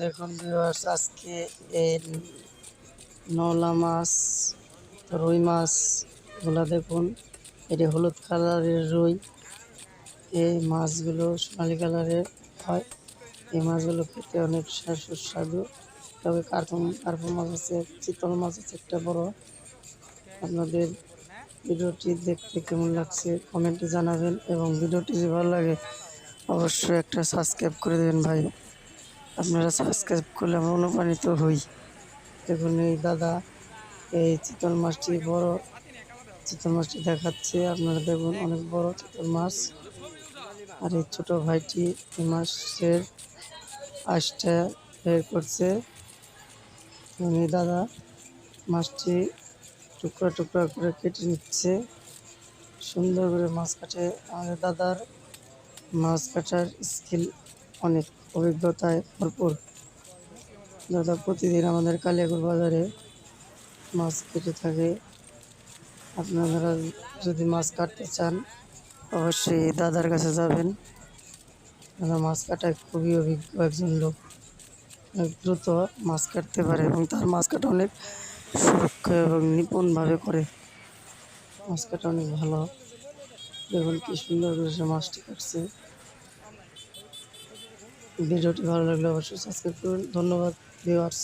দেখুন ভিউয়ার্স আজকে এই নলা মাছ, রুই মাছগুলা দেখুন। এটি হলুদ কালারের রুই। এই মাছগুলো সোনালি কালারের হয়। এই মাছগুলো খেতে অনেক সুস্বাদু। তবে কার্পন কার্পন মাছ আছে, চিতল মাছ আছে একটা বড়। আপনাদের ভিডিওটি দেখতে কেমন লাগছে কমেন্টে জানাবেন এবং ভিডিওটি যদি ভালো লাগে, অবশ্যই একটা সাবস্ক্রাইব করে দেবেন ভাই। আপনারা সাবস্ক্রাইব করলে আমরা অনুপ্রাণিত হই। দেখুন এই দাদা, এই চিতল মাছটি বড়। চিতল মাছটি দেখাচ্ছে, আপনারা দেখুন অনেক বড় চিতল মাছ। আর এই ছোট ভাইটি এই মাছের আঁশটা বের করছে। এই দাদা মাছটি টুকরা টুকরা করে কেটে নিচ্ছে। সুন্দর করে মাছ কাটে। আমাদের দাদার মাছ কাটার স্কিল অনেক। অভিজ্ঞতায় ভরপুর। দাদা প্রতিদিন আমাদের কালিয়াকুর বাজারে মাছ কেটে থাকে। আপনারা যদি মাছ কাটতে চান, অবশ্যই দাদার কাছে যাবেন। দাদা, মাছ কাটায় খুবই অভিজ্ঞ একজন লোক। দ্রুত মাছ কাটতে পারে এবং তার মাছ কাটা অনেক সুরক্ষা এবং নিপুণভাবে করে। মাছ কাটা অনেক ভালো। দেখুন কি সুন্দর করে সে মাছটি কাটছে। ভিডিওটি ভালো লাগলে অবশ্যই সাবস্ক্রাইব করুন। ধন্যবাদ ভিউয়ার্স